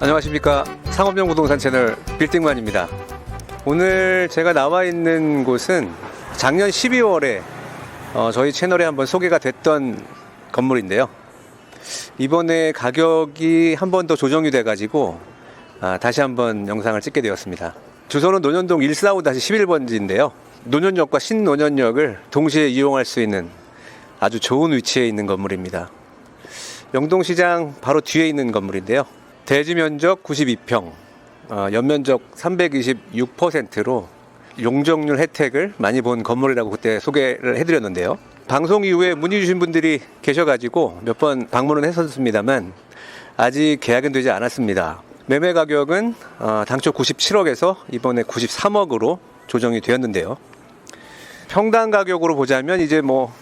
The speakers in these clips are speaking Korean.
안녕하십니까. 상업용 부동산 채널 빌딩만입니다. 오늘 제가 나와 있는 곳은 작년 12월에 어, 저희 채널에 한번 소개가 됐던 건물인데요. 이번에 가격이 한 번 더 조정이 돼 가지고 아, 다시 한번 영상을 찍게 되었습니다. 주소는 논현동 145-11번지인데요. 논현역과 신논현역을 동시에 이용할 수 있는 아주 좋은 위치에 있는 건물입니다. 영동시장 바로 뒤에 있는 건물인데요. 대지 면적 92평, 어, 연면적 326%로 용적률 혜택을 많이 본 건물이라고 그때 소개를 해드렸는데요. 방송 이후에 문의 주신 분들이 계셔가지고 몇 번 방문은 했었습니다만 아직 계약은 되지 않았습니다. 매매 가격은 어, 당초 97억에서 이번에 93억으로 조정이 되었는데요. 평당 가격으로 보자면 이제 뭐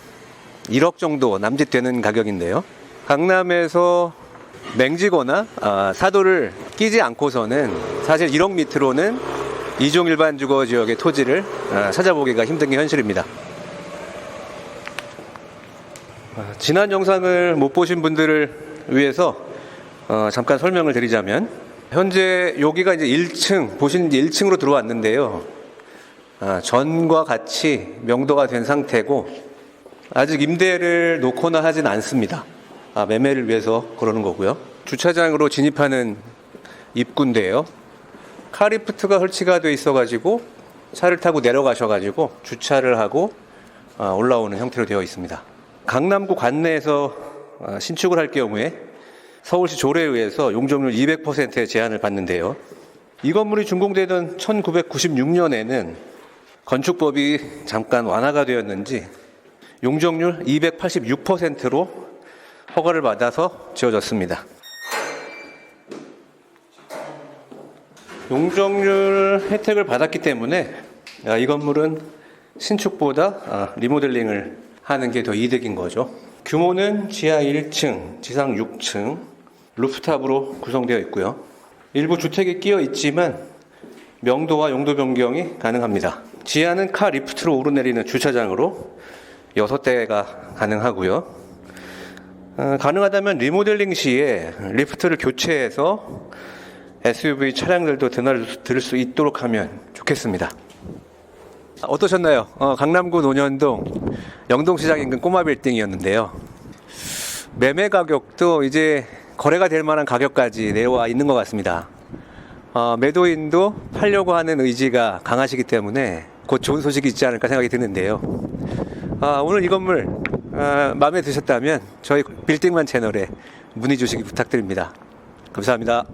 1억 정도 남짓되는 가격인데요. 강남에서 맹지거나 아, 사도를 끼지 않고서는 사실 1억 밑으로는 이종 일반 주거 지역의 토지를 아, 찾아보기가 힘든 게 현실입니다. 아, 지난 영상을 못 보신 분들을 위해서 어, 잠깐 설명을 드리자면 현재 여기가 이제 1층 보시는 1층으로 들어왔는데요. 아, 전과 같이 명도가 된 상태고 아직 임대를 놓거나 하진 않습니다. 아, 매매를 위해서 그러는 거고요. 주차장으로 진입하는 입구인데요. 카리프트가 설치가 돼 있어가지고 차를 타고 내려가셔가지고 주차를 하고 아, 올라오는 형태로 되어 있습니다. 강남구 관내에서 아, 신축을 할 경우에 서울시 조례에 의해서 용적률 200%의 제한을 받는데요. 이 건물이 준공되던 1996년에는 건축법이 잠깐 완화가 되었는지 용적률 286%로 허가를 받아서 지어졌습니다. 용적률 혜택을 받았기 때문에 아, 이 건물은 신축보다 아, 리모델링을 하는 게 더 이득인 거죠. 규모는 지하 1층, 지상 6층, 루프탑으로 구성되어 있고요. 일부 주택이 끼어 있지만 명도와 용도 변경이 가능합니다. 지하는 카 리프트로 오르내리는 주차장으로 6대가 가능하고요. 어, 가능하다면 리모델링 시에 리프트를 교체해서 SUV 차량들도 드나들 수 있도록 하면 좋겠습니다. 어떠셨나요? 어, 강남구 논현동 영동시장 인근 꼬마 빌딩이었는데요. 매매 가격도 이제 거래가 될 만한 가격까지 내려와 있는 것 같습니다. 어, 매도인도 팔려고 하는 의지가 강하시기 때문에 곧 좋은 소식이 있지 않을까 생각이 드는데요. 아, 오늘 이 건물 아, 마음에 드셨다면 저희 빌딩만 채널에 문의 주시기 부탁드립니다. 감사합니다.